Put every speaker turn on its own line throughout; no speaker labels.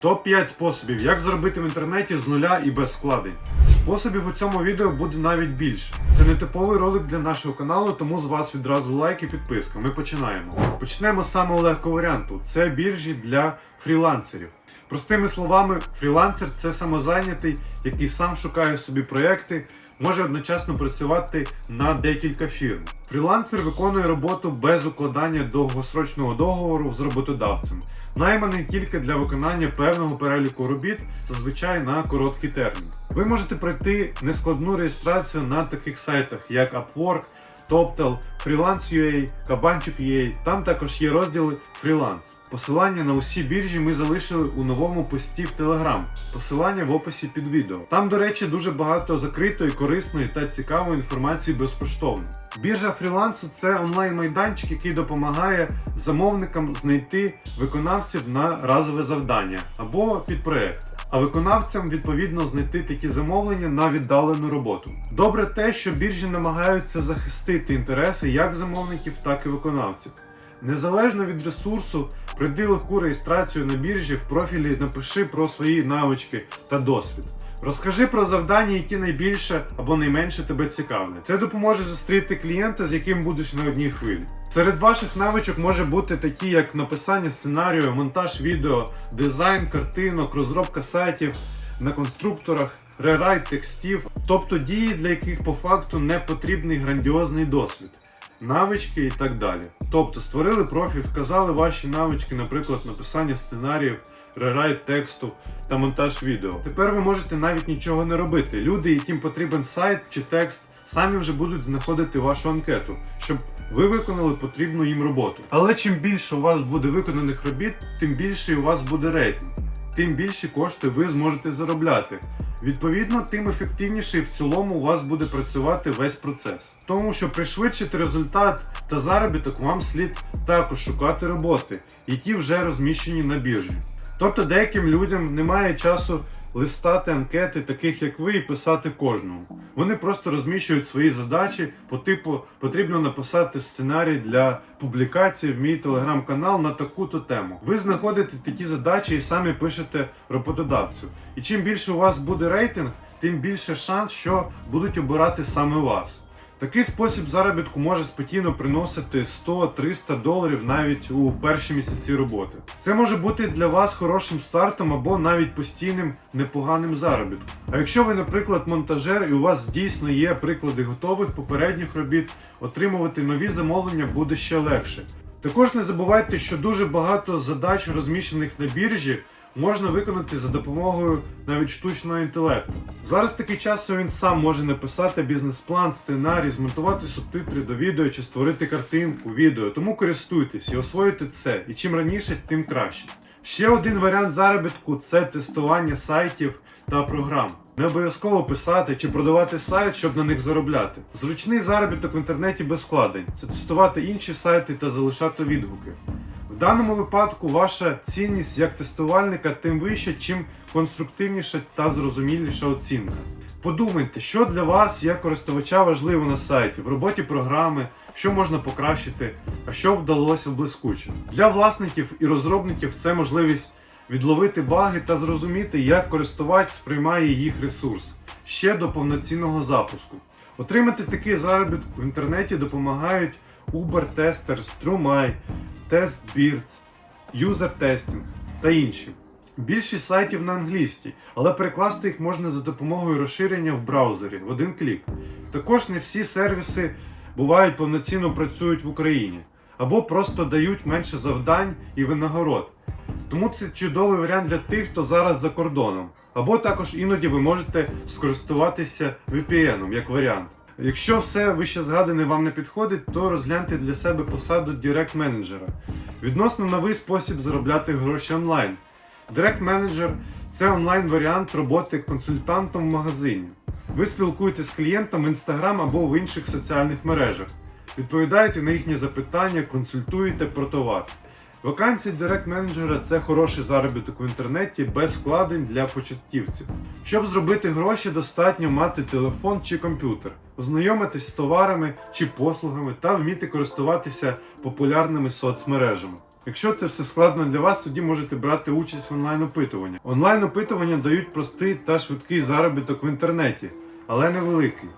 Топ-5 способів, як заробити в інтернеті з нуля і без складень. Способів у цьому відео буде навіть більше. Це не типовий ролик для нашого каналу, тому з вас відразу лайк і підписка. Ми починаємо. Почнемо з самого легкого варіанту: це біржі для фрілансерів. Простими словами, фрілансер це самозайнятий, який сам шукає собі проекти, може одночасно працювати на декілька фірм. Фрілансер виконує роботу без укладання довгосрочного договору з роботодавцем, найманий тільки для виконання певного переліку робіт, зазвичай на короткий термін. Ви можете пройти нескладну реєстрацію на таких сайтах, як Upwork, TopTal, Freelance.ua, Kabanchik.ua. Там також є розділи фріланс. Посилання на усі біржі ми залишили у новому пості в Telegram. Посилання в описі під відео. Там, до речі, дуже багато закритої, корисної та цікавої інформації безкоштовно. Біржа фрілансу це онлайн-майданчик, який допомагає замовникам знайти виконавців на разове завдання або під проект. А виконавцям відповідно знайти такі замовлення на віддалену роботу. Добре те, що біржі намагаються захистити інтереси як замовників, так і виконавців. Незалежно від ресурсу, пройди легку реєстрацію на біржі в профілі напиши про свої навички та досвід. Розкажи про завдання, які найбільше або найменше тебе цікавлять. Це допоможе зустріти клієнта, з яким будеш на одній хвилі. Серед ваших навичок може бути такі, як написання сценарію, монтаж відео, дизайн картинок, розробка сайтів на конструкторах, рерайт текстів, тобто дії, для яких по факту не потрібний грандіозний досвід навички і так далі. Тобто створили профіль, вказали ваші навички, наприклад, написання сценаріїв, рерайт тексту та монтаж відео. Тепер ви можете навіть нічого не робити. Люди, яким потрібен сайт чи текст, самі вже будуть знаходити вашу анкету, щоб ви виконали потрібну їм роботу. Але чим більше у вас буде виконаних робіт, тим більший у вас буде рейтинг, тим більші кошти ви зможете заробляти. Відповідно, тим ефективніше і в цілому у вас буде працювати весь процес. Тому що пришвидшити результат та заробіток вам слід також шукати роботи, які вже розміщені на біржі. Тобто деяким людям немає часу листати анкети, таких як ви, і писати кожному. Вони просто розміщують свої задачі по типу потрібно написати сценарій для публікації в мій телеграм-канал на таку-то тему. Ви знаходите такі задачі і самі пишете роботодавцю. І чим більше у вас буде рейтинг, тим більше шанс, що будуть обирати саме вас. Такий спосіб заробітку може спокійно приносити 100-300 доларів навіть у перші місяці роботи. Це може бути для вас хорошим стартом або навіть постійним непоганим заробітком. А якщо ви, наприклад, монтажер і у вас дійсно є приклади готових попередніх робіт, отримувати нові замовлення буде ще легше. Також не забувайте, що дуже багато задач, розміщених на біржі, можна виконати за допомогою навіть штучного інтелекту. Зараз такий час, він сам може написати бізнес-план, сценарій, змонтувати субтитри до відео чи створити картинку, відео. Тому користуйтесь і освоюйте це. І чим раніше, тим краще. Ще один варіант заробітку це тестування сайтів та програм. Не обов'язково писати чи продавати сайт, щоб на них заробляти. Зручний заробіток в інтернеті без вкладень це тестувати інші сайти та залишати відгуки. Даному випадку ваша цінність як тестувальника тим вища, чим конструктивніша та зрозуміліша оцінка. Подумайте, що для вас як користувача важливо на сайті, в роботі програми, що можна покращити, а що вдалося блискуче. Для власників і розробників це можливість відловити баги та зрозуміти, як користувач сприймає їх ресурс ще до повноцінного запуску. Отримати такий заробіток в інтернеті допомагають Uber Testers, Trumai, TestBeards, User Testing та інші. Більшість сайтів на англійській, але перекласти їх можна за допомогою розширення в браузері в один клік. Також не всі сервіси бувають повноцінно працюють в Україні або просто дають менше завдань і винагород. Тому це чудовий варіант для тих, хто зараз за кордоном. Або також іноді ви можете скористуватися VPN як варіант. Якщо все вище згадане вам не підходить, то розгляньте для себе посаду директ менеджера. Відносно новий спосіб заробляти гроші онлайн. Директ менеджер це онлайн варіант роботи консультантом в магазині. Ви спілкуєтесь з клієнтом в Instagram або в інших соціальних мережах. Відповідаєте на їхні запитання, консультуєте про товар. Вакансія директ менеджера це хороший заробіток в інтернеті без вкладень для початківців. Щоб зробити гроші, достатньо мати телефон чи комп'ютер, ознайомитись з товарами чи послугами та вміти користуватися популярними соцмережами. Якщо це все складно для вас, тоді можете брати участь в онлайн-опитуванні. Онлайн-опитування дають простий та швидкий заробіток в інтернеті, але невеликий.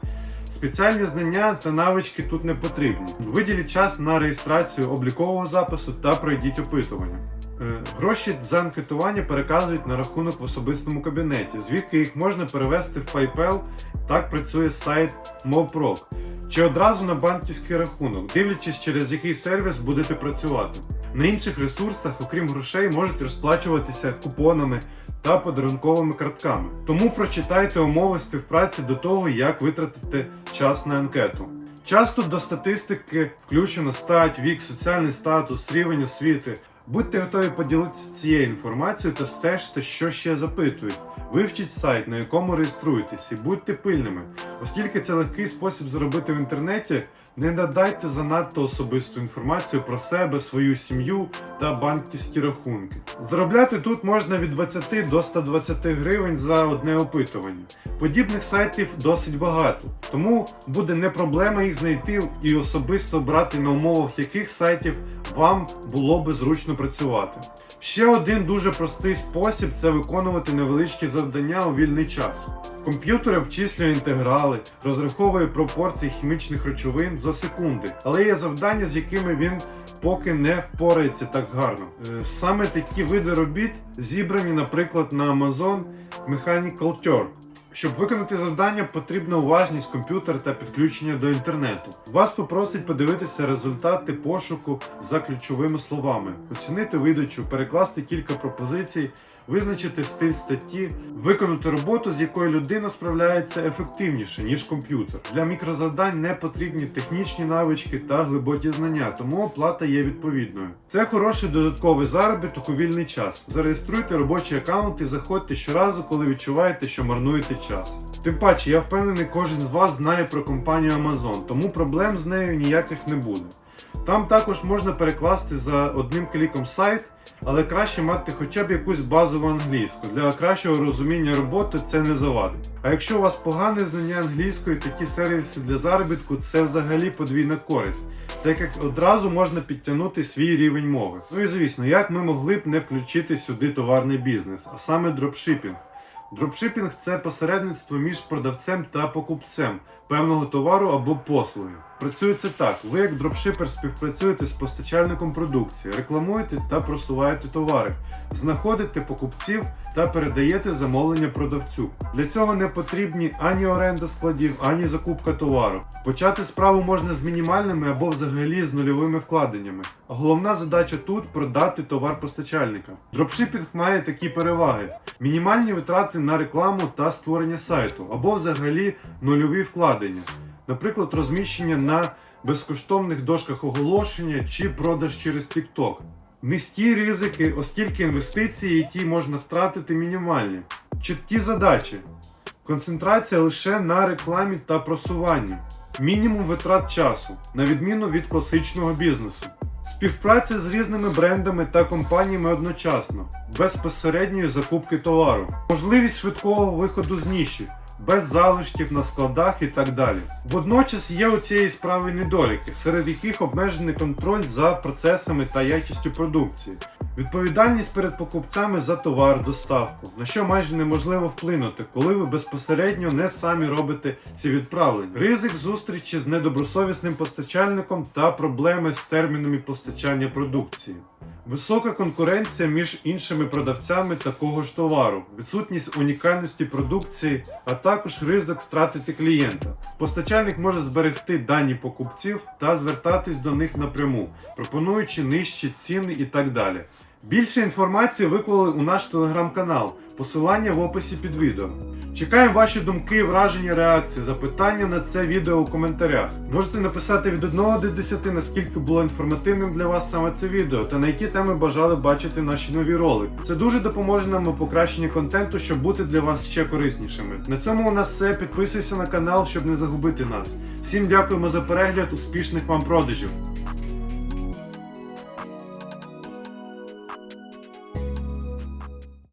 Спеціальні знання та навички тут не потрібні. Виділіть час на реєстрацію облікового запису та пройдіть опитування. Е, Гроші за анкетування переказують на рахунок в особистому кабінеті, звідки їх можна перевести в PayPal. Так працює сайт MoProc. Чи одразу на банківський рахунок, дивлячись, через який сервіс будете працювати. На інших ресурсах, окрім грошей, можуть розплачуватися купонами та подарунковими картками. Тому прочитайте умови співпраці до того, як витратити час на анкету. Часто до статистики включено стать, вік, соціальний статус, рівень освіти. Будьте готові поділитися цією інформацією та стежте, що ще запитують. Вивчіть сайт, на якому реєструєтесь, і будьте пильними. Оскільки це легкий спосіб заробити в інтернеті, не надайте занадто особисту інформацію про себе, свою сім'ю та банківські рахунки. Заробляти тут можна від 20 до 120 гривень за одне опитування. Подібних сайтів досить багато, тому буде не проблема їх знайти і особисто брати на умовах яких сайтів вам було би зручно працювати. Ще один дуже простий спосіб це виконувати невеличкі завдання у вільний час. Комп'ютер обчислює інтеграли, розраховує пропорції хімічних речовин за секунди, але є завдання, з якими він поки не впорається так гарно. Е, Саме такі види робіт зібрані, наприклад, на Amazon Mechanical Turk. Щоб виконати завдання, потрібна уважність комп'ютера та підключення до інтернету. Вас попросить подивитися результати пошуку за ключовими словами, оцінити видачу, перекласти кілька пропозицій, визначити стиль статті, виконати роботу, з якою людина справляється ефективніше, ніж комп'ютер. Для мікрозавдань не потрібні технічні навички та глибокі знання, тому оплата є відповідною. Це хороший додатковий заробіток у вільний час. Зареєструйте робочий аккаунт і заходьте щоразу, коли відчуваєте, що марнуєте час. Тим паче, я впевнений, кожен з вас знає про компанію Amazon, тому проблем з нею ніяких не буде. Там також можна перекласти за одним кліком сайт, але краще мати хоча б якусь базову англійську. Для кращого розуміння роботи це не завадить. А якщо у вас погане знання англійської, такі сервіси для заробітку це взагалі подвійна користь, так як одразу можна підтягнути свій рівень мови. Ну і звісно, як ми могли б не включити сюди товарний бізнес, а саме дропшипінг. Дропшипінг це посередництво між продавцем та покупцем певного товару або послуги. Працює це так: ви, як дропшипер, співпрацюєте з постачальником продукції, рекламуєте та просуваєте товари, знаходите покупців та передаєте замовлення продавцю. Для цього не потрібні ані оренда складів, ані закупка товару. Почати справу можна з мінімальними або взагалі з нульовими вкладеннями. Головна задача тут продати товар постачальника. Дропшипінг має такі переваги: мінімальні витрати на рекламу та створення сайту, або взагалі нульові вкладення. Наприклад, розміщення на безкоштовних дошках оголошення чи продаж через TikTok. Низькі ризики, оскільки інвестиції, які можна втратити, мінімальні. Чіткі задачі. Концентрація лише на рекламі та просуванні. Мінімум витрат часу, на відміну від класичного бізнесу. Співпраця з різними брендами та компаніями одночасно, без посередньої закупки товару, можливість швидкого виходу з ніші, без залишків на складах і так далі. Водночас є у цієї справи недоліки, серед яких обмежений контроль за процесами та якістю продукції, відповідальність перед покупцями за товар, доставку, на що майже неможливо вплинути, коли ви безпосередньо не самі робите ці відправлення, ризик зустрічі з недобросовісним постачальником та проблеми з термінами постачання продукції. Висока конкуренція між іншими продавцями такого ж товару, відсутність унікальності продукції, а також ризик втратити клієнта. Постачальник може зберегти дані покупців та звертатись до них напряму, пропонуючи нижчі ціни і так далі. Більше інформації виклали у наш телеграм-канал, посилання в описі під відео. Чекаємо ваші думки, враження, реакції, запитання на це відео у коментарях. Можете написати від 1 до 10, наскільки було інформативним для вас саме це відео, та на які теми бажали бачити наші нові ролики. Це дуже допоможе нам у покращенні контенту, щоб бути для вас ще кориснішими. На цьому у нас все. Підписуйся на канал, щоб не загубити нас. Всім дякуємо за перегляд, успішних вам продажів!